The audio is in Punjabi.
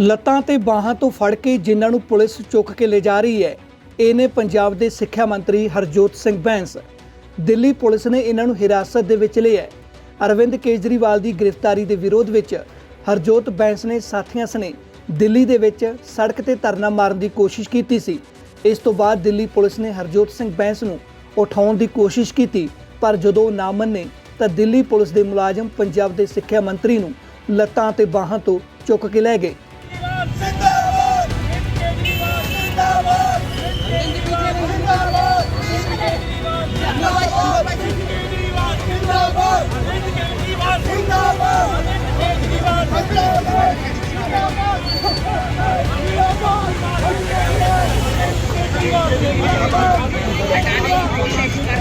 ਲੱਤਾਂ ਤੇ ਬਾਹਾਂ ਤੋਂ ਫੜ ਕੇ ਜਿਨ੍ਹਾਂ ਨੂੰ ਪੁਲਿਸ ਚੁੱਕ ਕੇ ਲੈ ਜਾ ਰਹੀ ਹੈ, ਇਹ ਨੇ ਪੰਜਾਬ ਦੇ ਸਿੱਖਿਆ ਮੰਤਰੀ ਹਰਜੋਤ ਸਿੰਘ ਬੈਂਸ। ਦਿੱਲੀ ਪੁਲਿਸ ਨੇ ਇਹਨਾਂ ਨੂੰ ਹਿਰਾਸਤ ਦੇ ਵਿੱਚ ਲਿਆ ਹੈ। ਅਰਵਿੰਦ ਕੇਜਰੀਵਾਲ ਦੀ ਗ੍ਰਿਫਤਾਰੀ ਦੇ ਵਿਰੋਧ ਵਿੱਚ ਹਰਜੋਤ ਬੈਂਸ ਨੇ ਸਾਥੀਆਂ ਸਣੇ ਦਿੱਲੀ ਦੇ ਵਿੱਚ ਸੜਕ ਤੇ ਧਰਨਾ ਮਾਰਨ ਦੀ ਕੋਸ਼ਿਸ਼ ਕੀਤੀ ਸੀ। ਇਸ ਤੋਂ ਬਾਅਦ ਦਿੱਲੀ ਪੁਲਿਸ ਨੇ ਹਰਜੋਤ ਸਿੰਘ ਬੈਂਸ ਨੂੰ ਉਠਾਉਣ ਦੀ ਕੋਸ਼ਿਸ਼ ਕੀਤੀ, ਪਰ ਜਦੋਂ ਉਹ ਨਾ ਮੰਨੇ, ਤਾਂ ਦਿੱਲੀ ਪੁਲਿਸ ਦੇ ਮੁਲਾਜ਼ਮ ਪੰਜਾਬ ਦੇ ਸਿੱਖਿਆ ਮੰਤਰੀ ਨੂੰ ਲੱਤਾਂ ਤੇ ਬਾਹਾਂ ਤੋਂ ਚੁੱਕ ਕੇ ਲੈ ਗਏ। Tá